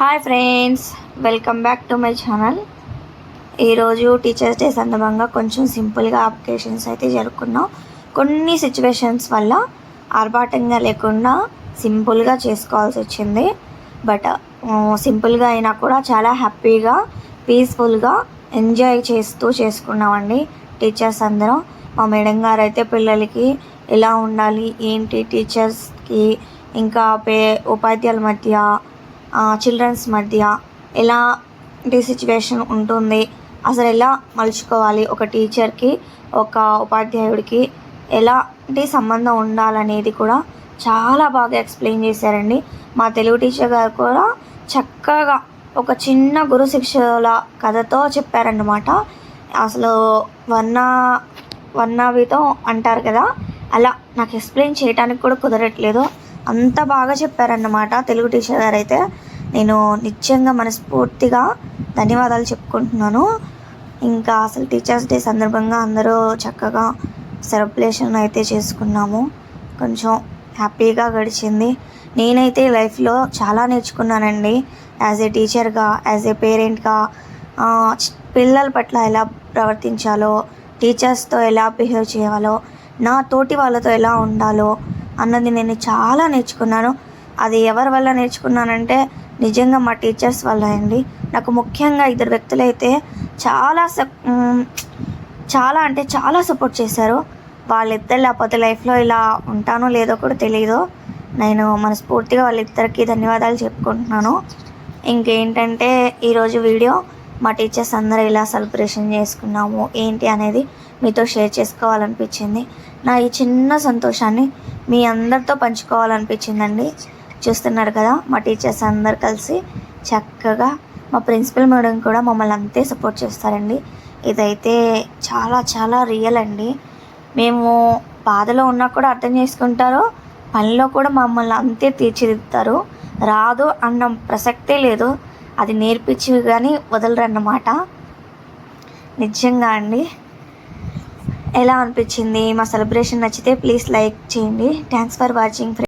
Hi friends welcome back to my channel ఈరోజు teachers day సందర్భంగా కొంచెం సింపుల్గా అప్లికేషన్స్ అయితే జరుపుకున్నాం. కొన్ని సిచ్యువేషన్స్ వల్ల ఆర్భాటంగా లేకుండా సింపుల్గా చేసుకోవాల్సి వచ్చింది. బట్ సింపుల్గా అయినా కూడా చాలా హ్యాపీగా పీస్ఫుల్గా ఎంజాయ్ చేస్తూ చేసుకున్నామండి టీచర్స్ అందరం. మా మేడం గారు అయితే పిల్లలకి ఎలా ఉండాలి ఏంటి టీచర్స్కి ఇంకా పే ఉపాధ్యాయుల మధ్య చిల్డ్రన్స్ మధ్య ఎలాంటి సిచ్యువేషన్ ఉంటుంది అసలు ఎలా మలుచుకోవాలి ఒక టీచర్కి ఒక ఉపాధ్యాయుడికి ఎలాంటి సంబంధం ఉండాలనేది కూడా చాలా బాగా ఎక్స్ప్లెయిన్ చేశారండి. మా తెలుగు టీచర్ గారు కూడా చక్కగా ఒక చిన్న గురు శిక్షల కథతో చెప్పారన్నమాట. అసలు వర్ణ వర్ణవితో అంటారు కదా అలా నాకు ఎక్స్ప్లెయిన్ చేయడానికి కూడా కుదరట్లేదు. అంత బాగా చెప్పారన్నమాట తెలుగు టీచర్ గారు అయితే నేను నిత్యంగా మనస్ఫూర్తిగా ధన్యవాదాలు చెప్పుకుంటున్నాను. ఇంకా అసలు టీచర్స్ డే సందర్భంగా అందరూ చక్కగా సెలబ్రేషన్ అయితే చేసుకున్నాము. కొంచెం హ్యాపీగా గడిచింది. నేనైతే లైఫ్లో చాలా నేర్చుకున్నానండి. యాజ్ ఏ టీచర్గా యాజ్ ఏ పేరెంట్గా పిల్లల పట్ల ఎలా ప్రవర్తించాలో టీచర్స్తో ఎలా బిహేవ్ చేయాలో నా తోటి వాళ్ళతో ఎలా ఉండాలో అన్నది నేను చాలా నేర్చుకున్నాను. అది ఎవరి వల్ల నేర్చుకున్నానంటే నిజంగా మా టీచర్స్ వల్ల అండి. నాకు ముఖ్యంగా ఇద్దరు వ్యక్తులైతే చాలా సప్ చాలా అంటే చాలా సపోర్ట్ చేశారు. వాళ్ళిద్దరు లేకపోతే లైఫ్లో ఇలా ఉంటానో లేదో కూడా తెలియదు నేను మనస్ఫూర్తిగా వాళ్ళిద్దరికి ధన్యవాదాలు చెప్పుకుంటున్నాను. ఇంకేంటంటే ఈరోజు వీడియో మా టీచర్స్ అందరూ ఇలా సెలబ్రేషన్ చేసుకున్నాము ఏంటి అనేది మీతో షేర్ చేసుకోవాలనిపించింది. నా ఈ చిన్న సంతోషాన్ని మీ అందరితో పంచుకోవాలనిపించిందండి. చూస్తున్నారు కదా మా టీచర్స్ అందరు కలిసి చక్కగా మా ప్రిన్సిపల్ మేడం కూడా మమ్మల్ని అంతే సపోర్ట్ చేస్తారండి. ఇదైతే చాలా చాలా రియల్ అండి. మేము బాధలో ఉన్నా కూడా అర్థం చేసుకుంటారు. పనిలో కూడా మమ్మల్ని అంతే తీర్చిదిద్దుతారు. రాదు అన్న ప్రసక్తే లేదు. అది నేర్పించి కానీ వదలరన్నమాట. నిజంగా అండి. ఎలా అనిపించింది? మా సెలబ్రేషన్ నచ్చితే ప్లీజ్ లైక్ చేయండి. Thanks for watching